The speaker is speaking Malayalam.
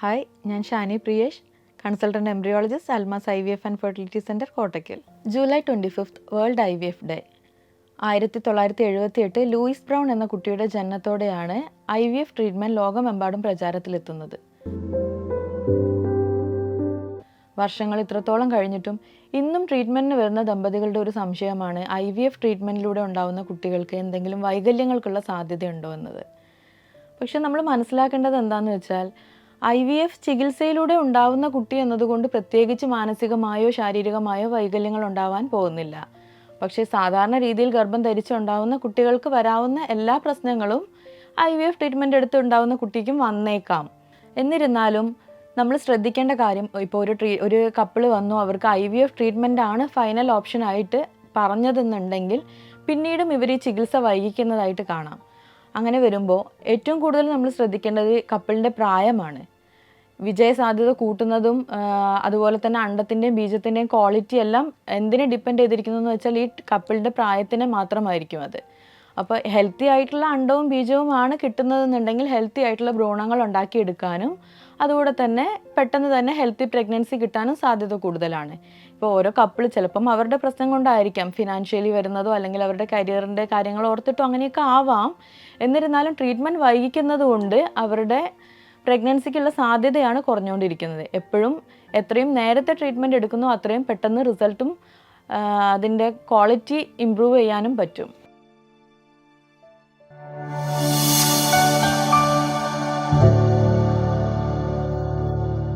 ഹായ് ഞാൻ Shani Priyesh consultant embryologist Almas I V F and fertility centre Kottakkal. July twenty fifth world I V F day. ആയിരത്തി തൊള്ളായിരത്തി എഴുപത്തി എട്ട് ലൂയിസ് ബ്രൗൺ എന്ന കുട്ടിയുടെ ജനനത്തോടെയാണ് ഐ വി എഫ് ട്രീറ്റ്മെന്റ് ലോകമെമ്പാടും പ്രചാരത്തിലെത്തുന്നത്. വർഷങ്ങൾ ഇത്രത്തോളം കഴിഞ്ഞിട്ടും ഇന്നും ട്രീറ്റ്മെന്റിന് വരുന്ന ദമ്പതികളുടെ ഒരു സംശയമാണ് ഐ വി എഫ് ട്രീറ്റ്മെന്റിലൂടെ ഉണ്ടാകുന്ന കുട്ടികൾക്ക് എന്തെങ്കിലും വൈകല്യങ്ങൾക്കുള്ള സാധ്യതയുണ്ടോ എന്നത്. പക്ഷെ നമ്മൾ മനസ്സിലാക്കേണ്ടത് എന്താണെന്ന് വെച്ചാൽ ഐ വി എഫ് ചികിത്സയിലൂടെ ഉണ്ടാവുന്ന കുട്ടി എന്നതുകൊണ്ട് പ്രത്യേകിച്ച് മാനസികമായോ ശാരീരികമായോ വൈകല്യങ്ങൾ ഉണ്ടാവാൻ പോകുന്നില്ല. പക്ഷേ സാധാരണ രീതിയിൽ ഗർഭം ധരിച്ചുണ്ടാവുന്ന കുട്ടികൾക്ക് വരാവുന്ന എല്ലാ പ്രശ്നങ്ങളും ഐ വി എഫ് ട്രീറ്റ്മെന്റ് എടുത്ത് ഉണ്ടാവുന്ന കുട്ടിക്കും വന്നേക്കാം. എന്നിരുന്നാലും നമ്മൾ ശ്രദ്ധിക്കേണ്ട കാര്യം ഇപ്പോൾ ഒരു ട്രീ ഒരു കപ്പിൾ വന്നു അവർക്ക് ഐ വി എഫ് ട്രീറ്റ്മെന്റ് ആണ് ഫൈനൽ ഓപ്ഷൻ ആയിട്ട് പറഞ്ഞതെന്നുണ്ടെങ്കിൽ പിന്നീടും ഇവർ ഈ ചികിത്സ വൈകിക്കുന്നതായിട്ട് കാണാം. അങ്ങനെ വരുമ്പോൾ ഏറ്റവും കൂടുതൽ നമ്മൾ ശ്രദ്ധിക്കേണ്ടത് കപ്പിളിന്റെ പ്രായമാണ്. വിജയ സാധ്യത കൂട്ടുന്നതും അതുപോലെ തന്നെ അണ്ടത്തിന്റെയും ബീജത്തിന്റെയും ക്വാളിറ്റി എല്ലാം എന്തിനെ ഡിപ്പെൻഡ് ചെയ്തിരിക്കുന്നു എന്ന് വെച്ചാൽ ഈ കപ്പിളിന്റെ പ്രായത്തിനെ മാത്രമായിരിക്കും അത്. അപ്പോൾ ഹെൽത്തി ആയിട്ടുള്ള അണ്ടവും ബീജവുമാണ് കിട്ടുന്നതെന്നുണ്ടെങ്കിൽ ഹെൽത്തി ആയിട്ടുള്ള ഭ്രൂണങ്ങൾ ഉണ്ടാക്കിയെടുക്കാനും അതുകൂടെ തന്നെ പെട്ടെന്ന് തന്നെ ഹെൽത്തി പ്രഗ്നൻസി കിട്ടാനും സാധ്യത കൂടുതലാണ്. ഇപ്പോൾ ഓരോ കപ്പിൾ ചിലപ്പം അവരുടെ പ്രശ്നം കൊണ്ടായിരിക്കാം. ഫിനാൻഷ്യലി വരുന്നതോ അല്ലെങ്കിൽ അവരുടെ കരിയറിന്റെ കാര്യങ്ങൾ ഓർത്തിട്ടോ അങ്ങനെയൊക്കെ ആവാം. എന്നിരുന്നാലും ട്രീറ്റ്മെന്റ് വൈകിക്കുന്നത് കൊണ്ട് അവരുടെ പ്രഗ്നൻസിക്കുള്ള സാധ്യതയാണ് കുറഞ്ഞുകൊണ്ടിരിക്കുന്നത്. എപ്പോഴും എത്രയും നേരത്തെ ട്രീറ്റ്മെന്റ് എടുക്കുന്നോ അത്രയും പെട്ടെന്ന് റിസൾട്ടും അതിന്റെ ക്വാളിറ്റി ഇമ്പ്രൂവ് ചെയ്യാനും പറ്റും. Thank you.